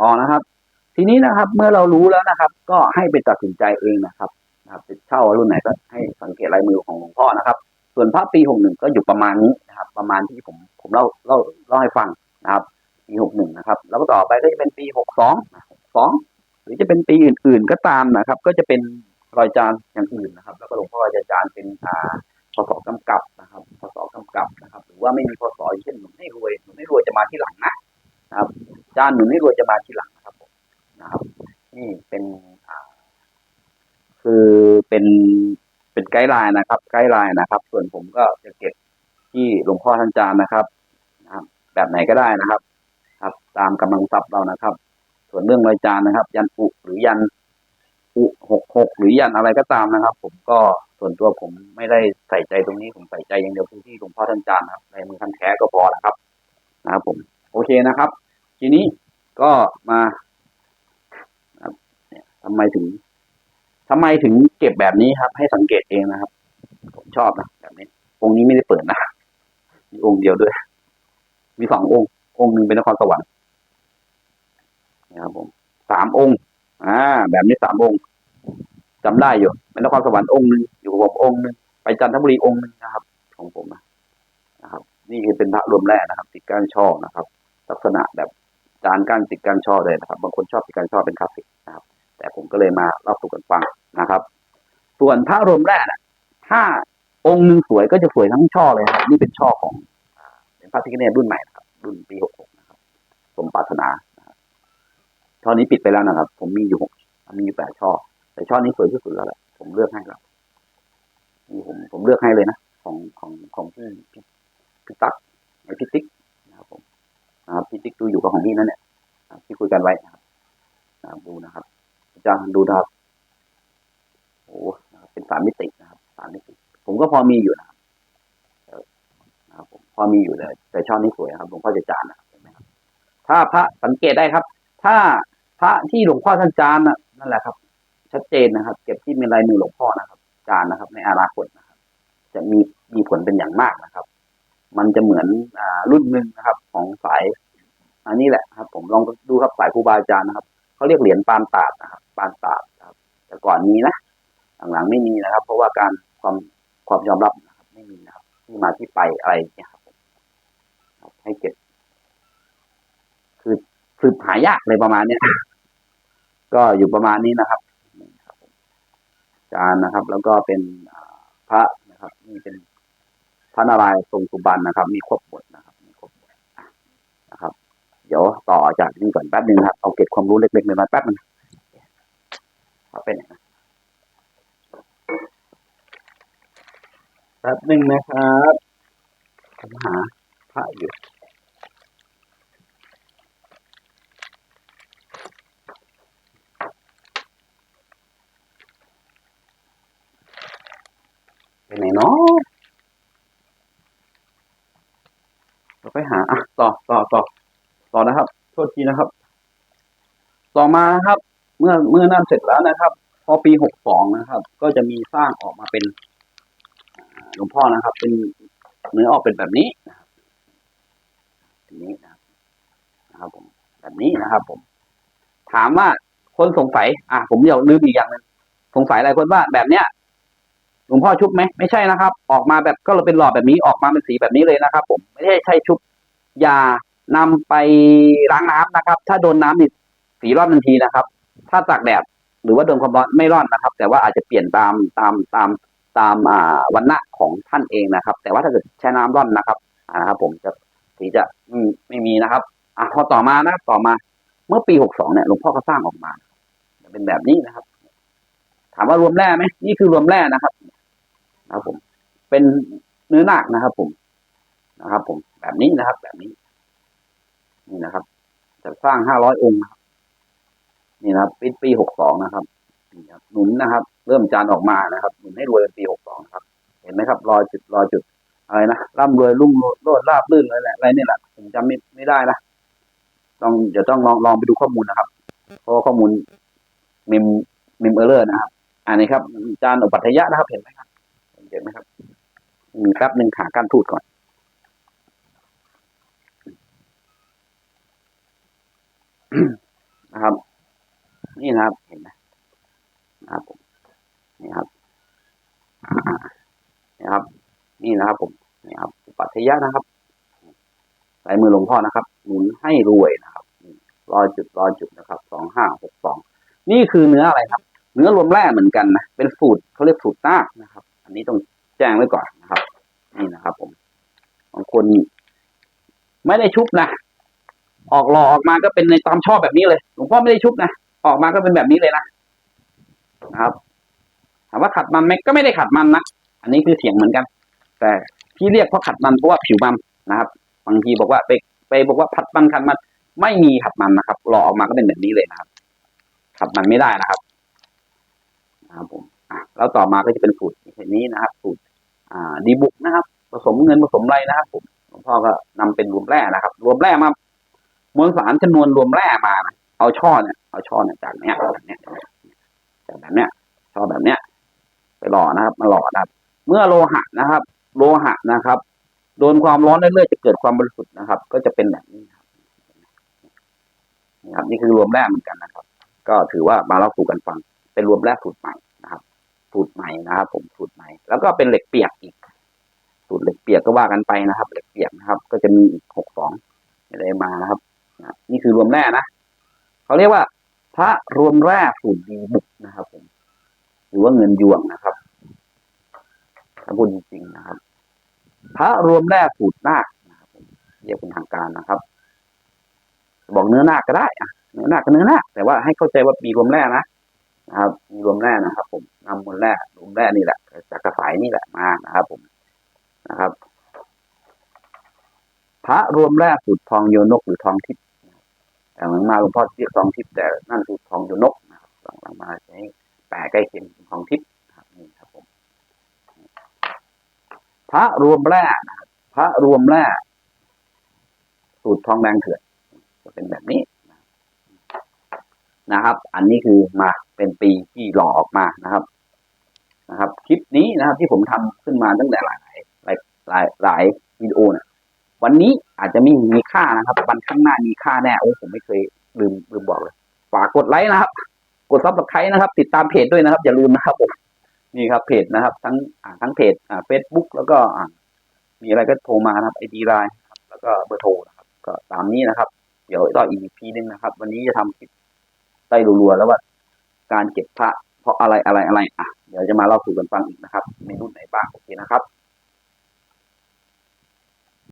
ต่อนะครับ ทีนี้นะครับ เมื่อเรารู้แล้วนะครับ ก็ให้ไปตัดสินใจเองนะครับนะครับจะเช่ารุ่นไหนก็ให้สังเกตลายมือของหลวงพ่อนะครับ ส่วนพระปีหกหนึ่งก็อยู่ประมาณนี้นะครับ ประมาณที่ผมผมเล่าเล่าเล่าให้ฟังนะครับ ปีหกหนึ่งนะครับ แล้วก็ต่อไปก็จะเป็นปีหกสองหกสองหรือจะเป็นปีอื่น ๆก็ตามนะครับ ก็จะเป็นรอยจานอย่างอื่นนะครับ แล้วก็หลวงพ่อจะจานเป็นอ่าพศกำกับนะครับพศกำกับนะครับ หรือว่าไม่มีพศอย่างเช่นหนุนให้รวยหนุนให้รวยจะมาที่หลังนะครับ จานหนุนให้รวยจะมาที่หลังนะครับผมนะครับ นี่เป็นคือเป็นเป็นไกด์ไลน์นะครับ ไกด์ไลน์นะครับ ส่วนผมก็จะเก็บที่หลวงพ่อท่านจานนะครับนะครับ แบบไหนก็ได้นะครับ ครับ ตามกำลังทรัพย์เรานะครับ ส่วนเรื่องรอยจานนะครับ ยันอุหรือยันอุหกหกหรือยันอะไรก็ตามนะครับ ผมก็ส่วนตัวผมไม่ได้ใส่ใจตรงนี้ผมใส่ใจอย่างเดียวคือที่หลวงพ่อท่านจานนะครับในมือท่านแท้ก็พอนะครับ นะครับผม โอเคนะครับ ทีนี้ก็มาทำไมถึงทำไมถึงเก็บแบบนี้ครับ ให้สังเกตเองนะครับผมชอบนะแบบนี้ องค์นี้ไม่ได้เปิดนะมีองค์เดียวด้วย มีสององค์ องค์หนึ่งเป็นนครสวรรค์นะครับผมสามองค์ อ่า แบบนี้สามองค์จำได้อยู่เป็นนครสวรรค์องค์หนึ่งอยู่กับผมองค์หนึ่งไปจันทบุรีองค์หนึ่งนะครับ ของผมนะนะครับ นี่คือเป็นพระรวมแร่นะครับติดก้านช่อนะครับ ลักษณะแบบ จานก้านติดก้านช่อเลยนะครับ บางคนชอบติดก้านช่อเป็นคาสิกนะครับ แต่ผมก็เลยมาเล่าสู่กันฟังนะครับ ส่วนพระรมแร่น่ะถ้าองค์หนึ่งสวยก็จะสวยทั้งช่อเลยครับ นี่เป็นช่อของเป็นพระพิฆเนศรุ่นใหม่นะครับ รุ่นปีหกหกนะครับ สมปรารถนานะช่อนี้ปิดไปแล้วนะครับ ผมมีอยู่หกมีอยู่แปดช่อ แต่ช่อนี้สวยที่สุดแล้วแหละผมเลือกให้แล้วนี่ผมผมเลือกให้เลยนะของของของพี่พี่ตั๊กไอพี่ติ๊กนะครับผม นะครับพี่ติ๊กดูอยู่กับของพี่นั่นเนี่ยที่คุยกันไว้นะครับดูนะครับอาจารย์ดูนะครับโอ้เป็นสามมิตินะครับสามมิติ ผมก็พอมีอยู่นะครับนะครับผมพอมีอยู่เลยแต่ช่อนี้สวยนะครับหลวงพ่อจจานนะครับเห็นไหมครับ ถ้าพระสังเกตได้ครับ ถ้าพระที่หลวงพ่อท่านจานนั่นแหละครับ ชัดเจนนะครับ เก็บที่มีลายมือหลวงพ่อนะครับ จานนะครับ ในอนาคตนะครับ จะมีมีผลเป็นอย่างมากนะครับ มันจะเหมือนอ่ารุ่นหนึ่งนะครับ ของสาย อันนี้แหละครับ ผมลองดูครับสายครูบาอาจารย์นะครับเขาเรียกเหรียญปานตาดนะครับปานตาดครับ แต่ก่อนมีนะหลังๆไม่มีนะครับ เพราะว่าการความความยอมรับนะครับ ไม่มีนะครับที่มาที่ไปอะไรเนี่ยครับให้เก็บ คือสืบหายากเลยประมาณเนี้ยก็อยู่ประมาณนี้นะครับนี่ครับผมจานะครับ แล้วก็เป็นพระนะครับนี่เป็น ระนารายณ์ทรงสุบรรณนะครับ มีครบบทนะครับมีครบบทอะนะครับ เดี๋ยวต่อจากนี้ก่อนแป๊บนึงนะครับเอาเก็บความรู้เล็กๆน้อยๆแป๊บนึงเอาเป็นนะแป๊บนึงนะครับผมหาพระอยู่ไปไหนเนาะเราไป หาอะต่อต่อต่อต่อนะครับ โทษทีนะครับ ต่อมานะครับ เมื่อเมื่อนั่นเสร็จแล้วนะครับ พอปีหกสองนะครับ ก็จะมีสร้างออกมาเป็นหลวงพ่อนะครับ เป็นเนื้อออกเป็นแบบนี้นะครับแบบนี้นะครับผมแบบนี้นะครับ ผม ถามว่าคนสงสัย อะผมอยากลืมอีกอย่างหนึงสงสัยหลายคนว่าแบบเนี้ยหลวงพ่อชุบไหมไม่ใช่นะครับ ออกมาแบบก็เราเป็นหลอดแบบนี้ออกมาเป็นสีแบบนี้เลยนะครับ ผมไม่ใช่ใช่ชุบ อย่านำไปล้างน้ำนะครับ ถ้าโดนน้ำนี่สีร่อนทันทีนะครับ ถ้าตากแดดหรือว่าโดนความร้อนไม่ร่อนนะครับ แต่ว่าอาจจะเปลี่ยนตามตามตามตามอ่าวันณะของท่านเองนะครับ แต่ว่าถ้าเกิดใช้น้ำร่อนนะครับอ่านะครับ ผมจะสีจะอืมไม่มีนะครับอะพอต่อมานะต่อมาเมื่อปีหกสองเนี่ยหลวงพ่อก็สร้างออกมา เป็นแบบนี้นะครับ ถามว่ารวมแร่ไหมนี่คือรวมแร่นะครับนะครับผม เป็นเนื้อหนาคนะครับ ผมนะครับ ผม แบบนี้นะครับ แบบนี้ นี่นะครับ จะสร้างห้าร้อยองค์นี่นะครับปีปีหกสองนะครับนี่ครับหนุนนะครับ เริ่มจานออกมานะครับ หนุนให้รวยเป็นปีหกสองครับ เห็นไหมครับ รอยจุดรอยจุดอะไรนะร่ำรวยรุ่งโรจน์ลาบลื่นอะไรแหละอะไรนี่แหละผมจำไม่ไม่ได้นะต้องเดี๋ยวต้องลองลองไปดูข้อมูลนะครับ เพราะข้อมูลเมมเมเออร์เรสนะครับ อันนี้ครับจานอุปัฏฐยะนะครับ เห็นไหมครับ เห็นไหมครับมีแป๊บหนึ่งขาการทูดก่อน นะครับ นี่นะครับ เห็นไหมนะครับผมนี่ครับนี่ครับ นี่นะครับ ผมนี่ครับปัตยะนะครับลายมือหลวงพ่อนะครับหนุนให้รวยนะครับรอจุดรอจุดนะครับสองห้าหกสองนี่คือเนื้ออะไรครับ เนื้อรวมแร่เหมือนกันนะเป็นสูตรเขาเรียกสูตรนานะครับ อันนี้ต้องแจ้งไว้ก่อนนะครับ นี่นะครับ ผมบางคนไม่ได้ชุบนะ ออกหล่อออกมาก็เป็นในตามชอบแบบนี้เลยหลวงพ่อไม่ได้ชุบนะออกมาก็เป็นแบบนี้เลยนะนะครับถามว่าขัดมันไหมก็ไม่ได้ขัดมันนะอันนี้คือเถียงเหมือนกัน แต่ที่เรียกเพราะขัดมันเพราะว่าผิวมันนะครับ บางทีบอกว่าไปไปบอกว่าผัดมันขัดมัน ไม่มีขัดมันนะครับหล่อออกมาก็เป็นแบบนี้เลยนะครับ ขัดมันไม่ได้นะครับนะครับผมอะแล้วต่อมาก็จะเป็นสูตรชนี้นะครับ สูตรอ่าดีบุกนะครับ ผสมเงินผสมไรนะครับผมหลวงพ่อก็นำเป็นรวมแร่นะครับ รวมแร่มา มวลสารจำนวนรวมแร่มานะเอาช่อเนี่ยเอาช่อเนี่ยจากเนี้ยจากเนี้ยจากแบบเนี้ยช่อแบบเนี้ย ไปหล่อนะครับมาหล่อนะครับ เมื่อโลหะนะครับ โลหะนะครับ โดนความร้อนเรื่อยๆจะเกิดความบริสุทธิ์นะครับ ก็จะเป็นแบบนี้ครับนี่ครับนี่คือรวมแร่เหมือนกันนะครับ ก็ถือว่ามาเล่าสู่กันฟัง เป็นรวมแร่สูตรใหม่นะครับสูตรใหม่นะครับ ผมสูตรใหม่ แล้วก็เป็นเหล็กเปียกอีกสูตรเหล็กเปียกก็ว่ากันไปนะครับ เหล็กเปียกนะครับ ก็จะมีอีกหกสองอะไรมานะครับ นี่คือรวมแร่นะเขาเรียกว่า พระรวมแร่สูตรดีบุกนะครับผมหรือว่าเงินยวงนะครับถ้าพูดจริงๆนะครับ พระรวมแร่สูตรนาคนะครับเรียกเป็นทางการนะครับ บอกเนื้อนาคก็ได้อะเนื้อนาคก็เนื้อนาคแต่ว่าให้เข้าใจว่ามีรวมแร่นะนะครับ มีรวมแร่นะครับ ผมนำมวลแร่รวมแร่นี่แหละจากกระสายนี่แหละมานะครับ ผมนะครับ พระรวมแร่สูตรทองโยนกหรือทองทิพย์ แต่หลังมาหลวงพ่อเรียกทองทิพย์แต่นั่นคือทองโยนกนะครับหลังมาใช้แปลใกล้เคียงทองทิพย์นะครับนี่ครับผมพระรวมแร่นะครับพระรวมแร่สูตรทองแดงเถื่อนจะเป็นแบบนี้นะครับ อันนี้คือมาเป็นปีที่หล่อออกมานะครับ นะครับ คลิปนี้นะครับที่ผมทำขึ้นมาตั้งแต่หลายหลายหลายวิดีโอเนี่ย วันนี้อาจจะไม่มีค่านะครับวันข้างหน้ามีค่าแน่โอ้ผมไม่เคยลืมลืมบอกเลยฝากกดไลค์นะครับ กดซับสไครต์นะครับ ติดตามเพจด้วยนะครับอย่าลืมนะครับผมนี่ครับเพจนะครับ ทั้งทั้งเพจเฟซบุ๊กแล้วก็มีอะไรก็โทรมานะครับไอดีไลน์แล้วก็เบอร์โทรนะครับ ก็ตามนี้นะครับ เดี๋ยวต่ออีกพีนึงนะครับ วันนี้จะทำคลิปได้รัวๆแล้วว่า การเก็บพระเพราะอะไรอะไรอะไรอะเดี๋ยวจะมาเล่าสู่กันฟังอีกนะครับมีรุ่นไหนบ้างโอเคนะครับ